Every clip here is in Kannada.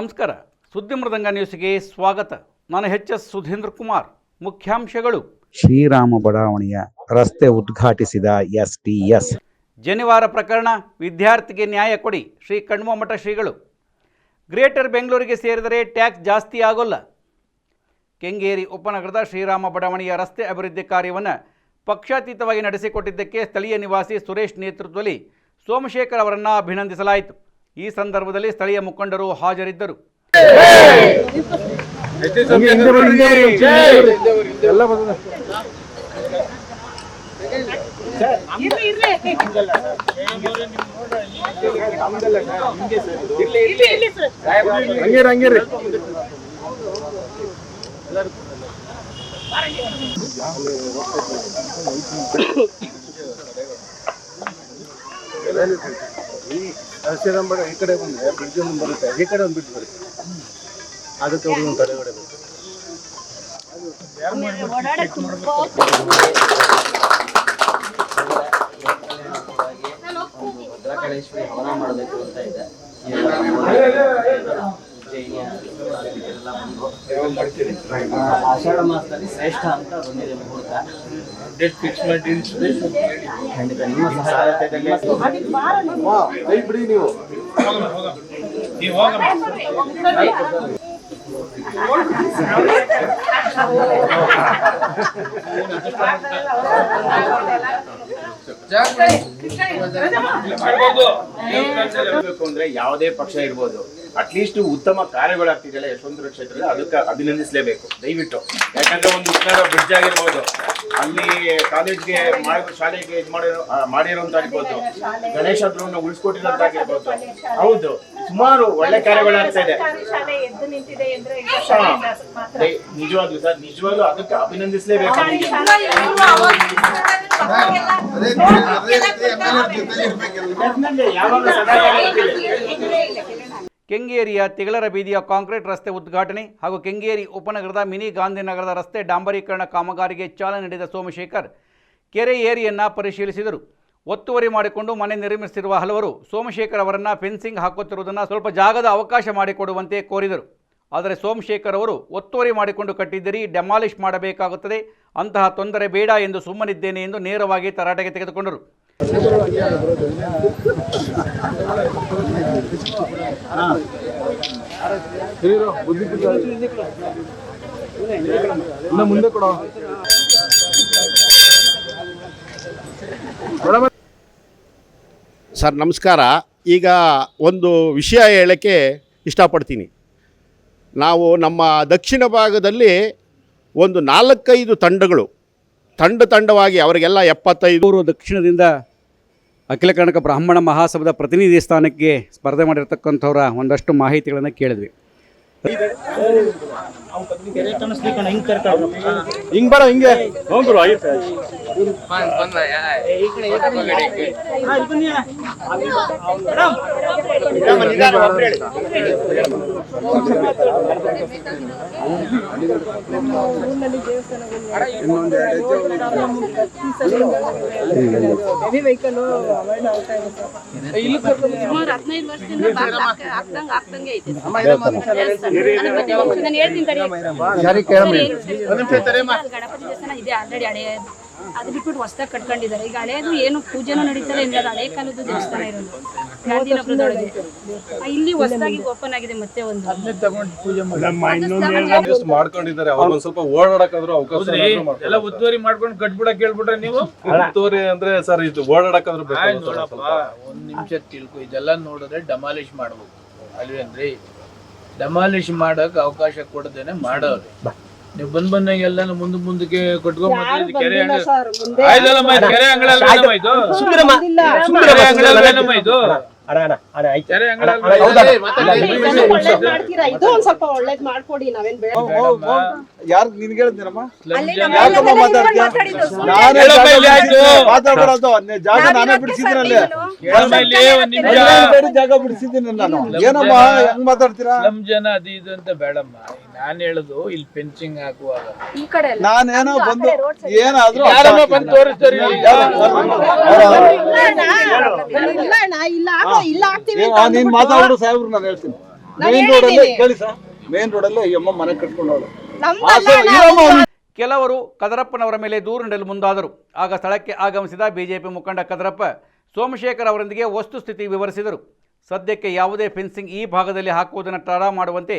ನಮಸ್ಕಾರ. ಸುದ್ದಿ ಮೃದಂಗ ನ್ಯೂಸ್ಗೆ ಸ್ವಾಗತ. ನಾನು ಎಚ್ ಎಸ್ ಸುಧೀಂದ್ರ ಕುಮಾರ್ ಮುಖ್ಯಾಂಶಗಳು. ಶ್ರೀರಾಮ ಬಡಾವಣೆಯ ರಸ್ತೆ ಉದ್ಘಾಟಿಸಿದ ಎಸ್ ಟಿ ಎಸ್. ಜನಿವಾರ ಪ್ರಕರಣ ವಿದ್ಯಾರ್ಥಿಗೆ ನ್ಯಾಯ ಕೊಡಿ ಶ್ರೀ ಕಣ್ಮಮಠ ಶ್ರೀಗಳು. ಗ್ರೇಟರ್ ಬೆಂಗಳೂರಿಗೆ ಸೇರಿದರೆ ಟ್ಯಾಕ್ಸ್ ಜಾಸ್ತಿ ಆಗೋಲ್ಲ. ಕೆಂಗೇರಿ ಉಪನಗರದ ಶ್ರೀರಾಮ ಬಡಾವಣೆಯ ರಸ್ತೆ ಅಭಿವೃದ್ಧಿ ಕಾರ್ಯವನ್ನು ಪಕ್ಷಾತೀತವಾಗಿ ನಡೆಸಿಕೊಟ್ಟಿದ್ದಕ್ಕೆ ಸ್ಥಳೀಯ ನಿವಾಸಿ ಸುರೇಶ್ ನೇತೃತ್ವದಲ್ಲಿ ಸೋಮಶೇಖರ್ ಅವರನ್ನು ಅಭಿನಂದಿಸಲಾಯಿತು. ಈ ಸಂದರ್ಭದಲ್ಲಿ ಸ್ಥಳೀಯ ಮುಖಂಡರು ಹಾಜರಿದ್ದರು. ಶ್ರೀರಂಬಡ ಈ ಕಡೆ ಬಂದರೆ ಬ್ರಿಡ್ಜ್ ಒಂದು ಬರುತ್ತೆ, ಈ ಕಡೆ ಒಂದು ಬ್ರಿಡ್ಜ್ ಬರುತ್ತೆ. ಅದಕ್ಕೆ ಅವ್ರಿಗೆ ಒಂದು ತಡೆಗಡೆ ಬೇಕು ಭದ್ರಕಾಳೇಶ್ವರಿ ಹವನ ಮಾಡಬೇಕು ಅಂತ ಇದೆ. ಬಂದು ಆಷಾಢ ಮಾಸದಲ್ಲಿ ಶ್ರೇಷ್ಠ ಅಂತ ಬಂದಿದೆ ಮುಹೂರ್ತ. ಡೇಟ್ ಫಿಕ್ಸ್ ಮಾಡಿ ಖಂಡಿತ ನಿಮ್ಮ ಬಿಡಿ ನೀವು. ಅಂದ್ರೆ ಯಾವುದೇ ಪಕ್ಷ ಇರ್ಬೋದು. ಅಟ್ಲೀಸ್ಟ್ ಉತ್ತಮ ಕಾರ್ಯಗಳಾಗ್ತಿದೆಯಲ್ಲ ಯಶವಂತಪುರ ಕ್ಷೇತ್ರದಲ್ಲಿ ಅದಕ್ಕೆ ಅಭಿನಂದಿಸಲೇಬೇಕು ದಯವಿಟ್ಟು ಯಾಕಂದ್ರೆ ಒಂದು ಉತ್ತರ ಬ್ರಿಡ್ಜ್ ಆಗಿರ್ಬೋದು ಅಲ್ಲಿ ಕಾಲೇಜ್ಗೆ ಶಾಲೆಗೆ ಇದು ಮಾಡಿರೋ ಮಾಡಿರೋಂತಾಗಿರ್ಬೋದು ಗಣೇಶ ಹಬ್ಬವನ್ನು ಉಳಿಸ್ಕೊಟ್ಟಿರೋಂತಾಗಿರ್ಬೋದು ಹೌದು ಸುಮಾರು ಒಳ್ಳೆ ಕಾರ್ಯಗಳಾಗ್ತಾ ಇದೆ ನಿಜವಾಗ್ಲು ಸರ್ ನಿಜವಾಗ್ಲು ಅದಕ್ಕೆ ಅಭಿನಂದಿಸಲೇಬೇಕು ಯಾವಾಗ. ಕೆಂಗೇರಿಯ ತಿಗಳರ ಬೀದಿಯ ಕಾಂಕ್ರೀಟ್ ರಸ್ತೆ ಉದ್ಘಾಟನೆ ಹಾಗೂ ಕೆಂಗೇರಿ ಉಪನಗರದ ಮಿನಿ ಗಾಂಧಿನಗರದ ರಸ್ತೆ ಡಾಂಬರೀಕರಣ ಕಾಮಗಾರಿಗೆ ಚಾಲನೆ ನೀಡಿದ ಸೋಮಶೇಖರ್ ಕೆರೆ ಏರಿಯನ್ನು ಪರಿಶೀಲಿಸಿದರು. ಒತ್ತುವರಿ ಮಾಡಿಕೊಂಡು ಮನೆ ನಿರ್ಮಿಸಿರುವ ಹಲವರು ಸೋಮಶೇಖರ್ ಅವರನ್ನು ಫೆನ್ಸಿಂಗ್ ಹಾಕುತ್ತಿರುವುದನ್ನು ಸ್ವಲ್ಪ ಜಾಗದ ಅವಕಾಶ ಮಾಡಿಕೊಡುವಂತೆ ಕೋರಿದರು. ಆದರೆ ಸೋಮಶೇಖರ್ ಅವರು, ಒತ್ತುವರಿ ಮಾಡಿಕೊಂಡು ಕಟ್ಟಿದ್ದೀರಿ, ಡೆಮಾಲಿಷ್ ಮಾಡಬೇಕಾಗುತ್ತದೆ, ಅಂತಹ ತೊಂದರೆ ಬೇಡ ಎಂದು ಸುಮ್ಮನಿದ್ದೇನೆ ಎಂದು ನೇರವಾಗಿ ತರಾಟೆಗೆ ತೆಗೆದುಕೊಂಡರು. ಮುಂದೆ ಕೊಡೋ ಸರ್, ನಮಸ್ಕಾರ. ಈಗ ಒಂದು ವಿಷಯ ಹೇಳೋಕ್ಕೆ ಇಷ್ಟಪಡ್ತೀನಿ. ನಾವು ನಮ್ಮ ದಕ್ಷಿಣ ಭಾಗದಲ್ಲಿ ಒಂದು ನಾಲ್ಕೈದು ತಂಡಗಳು, ತಂಡ ತಂಡವಾಗಿ ಅವರಿಗೆಲ್ಲ ಎಪ್ಪತ್ತೈದು ದಕ್ಷಿಣದಿಂದ ಅಖಿಲ ಕರ್ನಾಟಕ ಬ್ರಾಹ್ಮಣ ಮಹಾಸಭದ ಪ್ರತಿನಿಧಿ ಸ್ಥಾನಕ್ಕೆ ಸ್ಪರ್ಧೆ ಮಾಡಿರ್ತಕ್ಕಂಥವ್ರ ಒಂದಷ್ಟು ಮಾಹಿತಿಗಳನ್ನು ಕೇಳಿದ್ವಿ. ಹಿಂಗೆ ಬರೋ ಹಿಂಗೆ. ಹೋಗ್ರು ಸುಮಾರು ಹದಿನೈದು ವರ್ಷದಿಂದ ಐತೆ ನಾನು ಹೇಳ್ತೀನಿ. ಗಣಪತಿ ದೇವಸ್ಥಾನ ಇದೆ ಆಲ್ರೆಡಿ ಹಳೆ ಅದು ಬಿಟ್ಬಿಟ್ಟು ಹೊಸದಾಗಿ ಕಟ್ಕೊಂಡಿದ್ದಾರೆ. ಈಗ ಹಳೇದು ಏನು ಪೂಜೆನೂ ನಡೀತಾರೆ ಇಲ್ಲ. ಅದು ಹಳೆ ಕಾಲದ ದೇವಸ್ಥಾನ ಇರೋದು. ಗಾಂಧಿನಗರದೊಳಗೆ ಇಲ್ಲಿ ಹೊಸದಾಗಿ ಓಪನ್ ಆಗಿದೆ ಮತ್ತೆ ಒಂದು. ಮಾಡ್ಕೊಂಡಿದ್ದಾರೆ. ಅವ್ರು ಒಂದ್ ಸ್ವಲ್ಪ ಓಡಾಡಕ್ಕಾದ್ರೂ ಅವಕಾಶ ಎಲ್ಲ ಒತ್ತುವರಿ ಮಾಡ್ಕೊಂಡು ಕಟ್ಬಿಡಕ್ ಹೇಳ್ಬಿಟ್ರೆ ನೀವು? ಒತ್ತುವರಿ ಅಂದ್ರೆ ಸರ್ ಇದು ಓಡಾಡಕ್ಕಾದ್ರೂ ನೋಡಪ್ಪ ಒಂದ್ ನಿಮಿಷ ತಿಳ್ಕೊ. ಇದೆಲ್ಲ ನೋಡಿದ್ರೆ ಡಮಾಲಿಶ್ ಮಾಡ್ಬೇಕು ಅಲ್ವೇನ್ರಿ? ಡಮಾಲಿಶ್ ಮಾಡಕ್ ಅವಕಾಶ ಕೊಡದೇನೆ ಮಾಡೋರು ನೀವು ಬಂದ್ ಬಂದಂಗೆಲ್ಲ ಮುಂದೆ ಮುಂದಕ್ಕೆ ಕಟ್ಕೊಂಡ್ ಕೆರೆ ಕೆರೆ ಯಾರು ನಿನ್ಗೆ ಹೇಳ್ತೀರಮ್ಮ? ಅಲ್ಲಿ ಜನ- ನಮ್ಮ ಯಾಕಮ್ಮ ಮನೆಯಲ್ಲ ಮಾತಾಡ್ತೀಯ? ಮಾತಾಡಿದ್ದು, ಹೇಳಮ್ಮ ಜಾಗ ಇಲ್ಲಿ ಆಯ್ತು. ಮಾತಾಡ್ಬಾರ್ದು. ಜಾಗ ನಾನೇ ಬೇರೆ ಜಾಗ ಬಿಡಿಸಿದ್ದೀನಿ ನಾನು. ಏನಮ್ಮ ಹೆಂಗ್ ಮಾತಾಡ್ತೀರಾ? ಸ್ಲಮ್ ಜನ ಅದು ಇದು ಅಂತ ಬೇಡಮ್ಮ. ನಾನ್ ಹೇಳುದು ಇಲ್ಲಿ ಫೆನ್ಸಿಂಗ್ ಹಾಕುವಾಗ. ಈ ಕಡೆ ಎಲ್ಲ. ನಾನೇನೋ ಬಂದು ಏನಾದ್ರೂ ಬಂದು ತೋರಿಸ್ತಾರೆ ಇಲ್ಲಿ? ಇಲ್ಲ ಹಾಕ್ತೀವಿ ನೀನ್ ಸಾಹೇಬ್ರು ನಾನು ಹೇಳ್ತೀನಿ. ನಾನ್ ಮೇನ್ ರೋಡ್ ಅಲ್ಲೇ ಹೇಳಿದ್ದೀನಿ. ಕೇಳಿ ಸರ್. ಮೇನ್ ರೋಡ್ ಅಲ್ಲೇ ಈ ಅಮ್ಮ ಮನೆ ಕಟ್ಕೊಂಡವಳು ನಮ್ದಲ್ಲ ನಾವು ಕೆಲವರು ಕದರಪ್ಪನವರ ಮೇಲೆ ದೂರು ನೀಡಲು ಮುಂದಾದರು. ಆಗ ಸ್ಥಳಕ್ಕೆ ಆಗಮಿಸಿದ ಬಿಜೆಪಿ ಮುಖಂಡ ಕದರಪ್ಪ ಸೋಮಶೇಖರ್ ಅವರೊಂದಿಗೆ ವಸ್ತುಸ್ಥಿತಿ ವಿವರಿಸಿದರು. ಸದ್ಯಕ್ಕೆ ಯಾವುದೇ ಫೆನ್ಸಿಂಗ್ ಈ ಭಾಗದಲ್ಲಿ ಹಾಕುವುದನ್ನು ತಡ ಮಾಡುವಂತೆ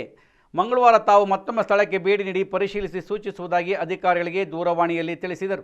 ಮಂಗಳವಾರ ತಾವು ಮತ್ತೊಮ್ಮೆ ಸ್ಥಳಕ್ಕೆ ಭೇಟಿ ನೀಡಿ ಪರಿಶೀಲಿಸಿ ಸೂಚಿಸುವುದಾಗಿ ಅಧಿಕಾರಿಗಳಿಗೆ ದೂರವಾಣಿಯಲ್ಲಿ ತಿಳಿಸಿದರು.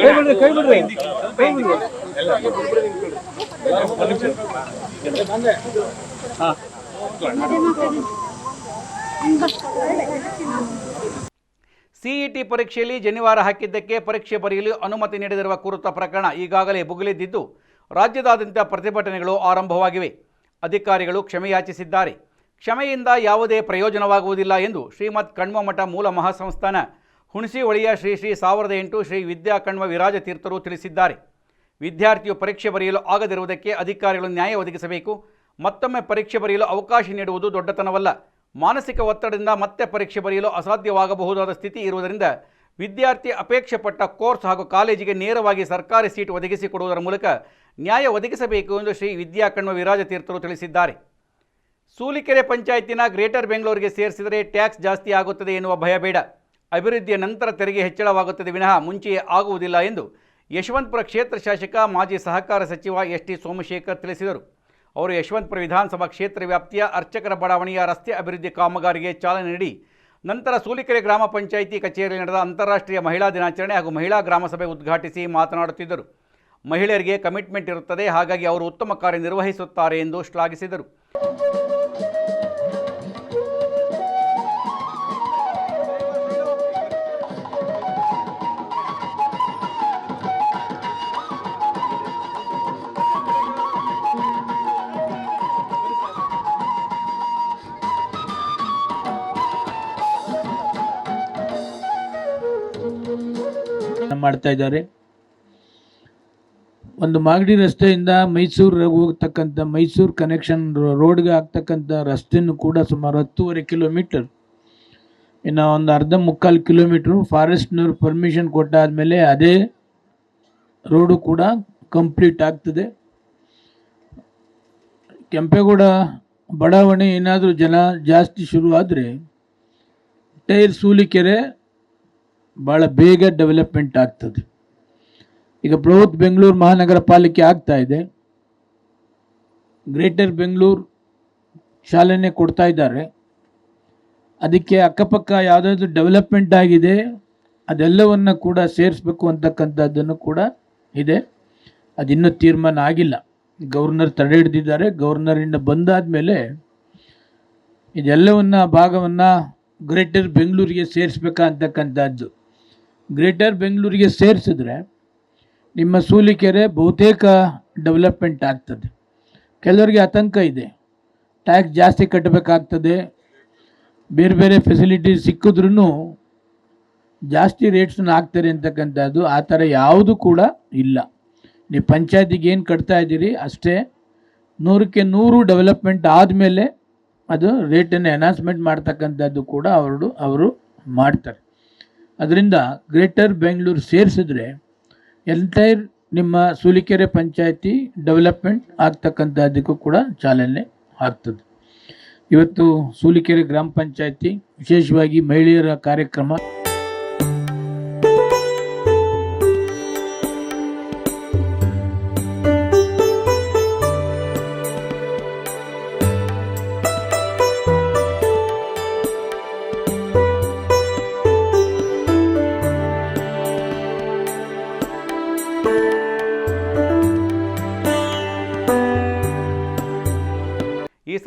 ಕೈ ಬಿಡ್ರಿ ಕೈ ಬಿಡ್ರಿ ಕೈ ಬಿಡ್ರಿ ಸಿಇಟಿ ಪರೀಕ್ಷೆಯಲ್ಲಿ ಜನಿವಾರ ಹಾಕಿದ್ದಕ್ಕೆ ಪರೀಕ್ಷೆ ಬರೆಯಲು ಅನುಮತಿ ನೀಡದಿರುವ ಕುರಿತ ಪ್ರಕರಣ ಈಗಾಗಲೇ ಭುಗಿಲೆದ್ದಿದ್ದು ರಾಜ್ಯದಾದ್ಯಂತ ಪ್ರತಿಭಟನೆಗಳು ಆರಂಭವಾಗಿವೆ. ಅಧಿಕಾರಿಗಳು ಕ್ಷಮೆಯಾಚಿಸಿದ್ದಾರೆ. ಕ್ಷಮೆಯಿಂದ ಯಾವುದೇ ಪ್ರಯೋಜನವಾಗುವುದಿಲ್ಲ ಎಂದು ಶ್ರೀಮದ್ ಕಣ್ವಮಠ ಮೂಲ ಮಹಾಸಂಸ್ಥಾನ ಒಳಿಯ ಶ್ರೀ ಶ್ರೀ ಸಾವಿರದ ಎಂಟು ಶ್ರೀ ವಿದ್ಯಾ ಕಣ್ವ ವಿರಾಜ ತೀರ್ಥರು ತಿಳಿಸಿದ್ದಾರೆ. ವಿದ್ಯಾರ್ಥಿಯು ಪರೀಕ್ಷೆ ಬರೆಯಲು ಆಗದಿರುವುದಕ್ಕೆ ಅಧಿಕಾರಿಗಳು ನ್ಯಾಯ ಒದಗಿಸಬೇಕು. ಮತ್ತೊಮ್ಮೆ ಪರೀಕ್ಷೆ ಬರೆಯಲು ಅವಕಾಶ ನೀಡುವುದು ದೊಡ್ಡತನವಲ್ಲ. ಮಾನಸಿಕ ಒತ್ತಡದಿಂದ ಮತ್ತೆ ಪರೀಕ್ಷೆ ಬರೆಯಲು ಅಸಾಧ್ಯವಾಗಬಹುದಾದ ಸ್ಥಿತಿ ಇರುವುದರಿಂದ ವಿದ್ಯಾರ್ಥಿ ಅಪೇಕ್ಷೆ ಪಟ್ಟ ಕೋರ್ಸ್ ಹಾಗೂ ಕಾಲೇಜಿಗೆ ನೇರವಾಗಿ ಸರ್ಕಾರಿ ಸೀಟ್ ಒದಗಿಸಿಕೊಡುವುದರ ಮೂಲಕ ನ್ಯಾಯ ಒದಗಿಸಬೇಕು ಎಂದು ಶ್ರೀ ವಿದ್ಯಾ ಕಣ್ವ ವಿರಾಜ ತೀರ್ಥರು ತಿಳಿಸಿದ್ದಾರೆ. ಸೂಲಿಕೆರೆ ಪಂಚಾಯತಿನ ಗ್ರೇಟರ್ ಬೆಂಗಳೂರಿಗೆ ಸೇರಿಸಿದರೆ ಟ್ಯಾಕ್ಸ್ ಜಾಸ್ತಿ ಆಗುತ್ತದೆ ಎನ್ನುವ ಭಯ ಬೇಡ. ಅಭಿವೃದ್ಧಿಯ ನಂತರ ತೆರಿಗೆ ಹೆಚ್ಚಳವಾಗುತ್ತದೆ ವಿನಃ ಮುಂಚೆಯೇ ಆಗುವುದಿಲ್ಲ ಎಂದು ಯಶವಂತಪುರ ಕ್ಷೇತ್ರ ಶಾಸಕ, ಮಾಜಿ ಸಹಕಾರ ಸಚಿವ ಎಸ್ ಟಿ ಸೋಮಶೇಖರ್ ತಿಳಿಸಿದರು. ಅವರು ಯಶವಂತಪುರ ವಿಧಾನಸಭಾ ಕ್ಷೇತ್ರ ವ್ಯಾಪ್ತಿಯ ಅರ್ಚಕರ ಬಡಾವಣೆಯ ರಸ್ತೆ ಅಭಿವೃದ್ಧಿ ಕಾಮಗಾರಿಗೆ ಚಾಲನೆ ನೀಡಿ, ನಂತರ ಸೂಲಿಕೆರೆ ಗ್ರಾಮ ಪಂಚಾಯಿತಿ ಕಚೇರಿಯಲ್ಲಿ ನಡೆದ ಅಂತಾರಾಷ್ಟ್ರೀಯ ಮಹಿಳಾ ದಿನಾಚರಣೆ ಹಾಗೂ ಮಹಿಳಾ ಗ್ರಾಮಸಭೆ ಉದ್ಘಾಟಿಸಿ ಮಾತನಾಡುತ್ತಿದ್ದರು. ಮಹಿಳೆಯರಿಗೆ ಕಮಿಟ್ಮೆಂಟ್ ಇರುತ್ತದೆ ಹಾಗಾಗಿ ಅವರು ಉತ್ತಮ ಕಾರ್ಯನಿರ್ವಹಿಸುತ್ತಾರೆ ಎಂದು ಶ್ಲಾಘಿಸಿದರು. ಮಾಡ್ತಾ ಇದ್ದಾರೆ. ಒಂದು ಮಾಗಡಿ ರಸ್ತೆಯಿಂದ ಮೈಸೂರು ಹೋಗ್ತಕ್ಕಂಥ ಮೈಸೂರು ಕನೆಕ್ಷನ್ ರೋಡ್ಗೆ ಆಗ್ತಕ್ಕಂಥ ರಸ್ತೆನೂ ಕೂಡ ಸುಮಾರು ಹತ್ತೂವರೆ ಕಿಲೋಮೀಟರ್ ಇನ್ನು ಒಂದು ಅರ್ಧ ಮುಕ್ಕಾಲು ಕಿಲೋಮೀಟ್ರು ಫಾರೆಸ್ಟ್ನವ್ರು ಪರ್ಮಿಷನ್ ಕೊಟ್ಟಾದಮೇಲೆ ಅದೇ ರೋಡು ಕೂಡ ಕಂಪ್ಲೀಟ್ ಆಗ್ತದೆ. ಕೆಂಪೇಗೌಡ ಬಡಾವಣೆ ಏನಾದರೂ ಜನ ಜಾಸ್ತಿ ಶುರು ಆದರೆ ಟೈರ್ ಸೂಲಿಕೆರೆ ಭಾಳ ಬೇಗ ಡೆವಲಪ್ಮೆಂಟ್ ಆಗ್ತದೆ. ಈಗ ಬೃಹತ್ ಬೆಂಗಳೂರು ಮಹಾನಗರ ಪಾಲಿಕೆ ಆಗ್ತಾ ಇದೆ. ಗ್ರೇಟರ್ ಬೆಂಗಳೂರು ಶಾಲೆನೇ ಕೊಡ್ತಾ ಇದ್ದಾರೆ. ಅದಕ್ಕೆ ಅಕ್ಕಪಕ್ಕ ಯಾವುದಾದ್ರು ಡೆವಲಪ್ಮೆಂಟ್ ಆಗಿದೆ, ಅದೆಲ್ಲವನ್ನು ಕೂಡ ಸೇರಿಸ್ಬೇಕು ಅಂತಕ್ಕಂಥದ್ದನ್ನು ಕೂಡ ಇದೆ. ಅದಿನ್ನೂ ತೀರ್ಮಾನ ಆಗಿಲ್ಲ. ಗವರ್ನರ್ ತಡೆ ಹಿಡಿದಿದ್ದಾರೆ. ಗವರ್ನರಿಂದ ಬಂದಾದ ಮೇಲೆ ಇದೆಲ್ಲವನ್ನ ಭಾಗವನ್ನು ಗ್ರೇಟರ್ ಬೆಂಗಳೂರಿಗೆ ಸೇರಿಸ್ಬೇಕಾ ಅಂತಕ್ಕಂಥದ್ದು. ಗ್ರೇಟರ್ ಬೆಂಗಳೂರಿಗೆ ಸೇರಿಸಿದ್ರೆ ನಿಮ್ಮ ಸೂಲಿಕೆರೆ ಬಹುತೇಕ ಡೆವಲಪ್ಮೆಂಟ್ ಆಗ್ತದೆ. ಕೆಲವರಿಗೆ ಆತಂಕ ಇದೆ. ಟ್ಯಾಕ್ಸ್ ಜಾಸ್ತಿ ಕಟ್ಟಬೇಕಾಗ್ತದೆ ಬೇರೆ ಬೇರೆ ಫೆಸಿಲಿಟಿ ಸಿಕ್ಕಿದ್ರೂ ಜಾಸ್ತಿ ರೇಟ್ಸ್ನ ಹಾಕ್ತಾರೆ ಅಂತಕ್ಕಂಥದ್ದು ಆ ಥರ ಯಾವುದು ಕೂಡ ಇಲ್ಲ. ನೀವು ಪಂಚಾಯತಿಗೆ ಏನು ಕಟ್ತಾ ಇದ್ದೀರಿ ಅಷ್ಟೇ. ನೂರಕ್ಕೆ ನೂರು ಡೆವಲಪ್ಮೆಂಟ್ ಆದಮೇಲೆ ಅದು ರೇಟನ್ನು ಅನೌನ್ಸ್ಮೆಂಟ್ ಮಾಡ್ತಕ್ಕಂಥದ್ದು ಕೂಡ ಅವರು ಅವರು ಮಾಡ್ತಾರೆ. ಅದರಿಂದ ಗ್ರೇಟರ್ ಬೆಂಗಳೂರು ಸೇರಿಸಿದ್ರೆ ಎಂಟೈರ್ ನಿಮ್ಮ ಸೂಲಿಕೆರೆ ಪಂಚಾಯತಿ ಡೆವಲಪ್ಮೆಂಟ್ ಆಗ್ತಕ್ಕಂಥದ್ದಕ್ಕೂ ಕೂಡ ಚಾಲನೆ ಆಗ್ತದೆ. ಇವತ್ತು ಸೂಲಿಕೆರೆ ಗ್ರಾಮ ಪಂಚಾಯತಿ ವಿಶೇಷವಾಗಿ ಮಹಿಳೆಯರ ಕಾರ್ಯಕ್ರಮ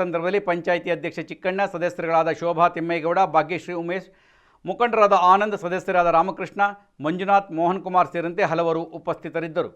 ಸಂದರ್ಭದಲ್ಲಿ ಪಂಚಾಯಿತಿ ಅಧ್ಯಕ್ಷ ಚಿಕ್ಕಣ್ಣ, ಸದಸ್ಯರುಗಳಾದ ಶೋಭಾ ತಿಮ್ಮೇಗೌಡ ಭಾಗ್ಯಶ್ರೀ ಉಮೇಶ್, ಮುಖಂಡರಾದ ಆನಂದ್, ಸದಸ್ಯರಾದ ರಾಮಕೃಷ್ಣ, ಮಂಜುನಾಥ್, ಮೋಹನ್ ಕುಮಾರ್ ಸೇರಿದಂತೆ ಹಲವರು ಉಪಸ್ಥಿತರಿದ್ದರು.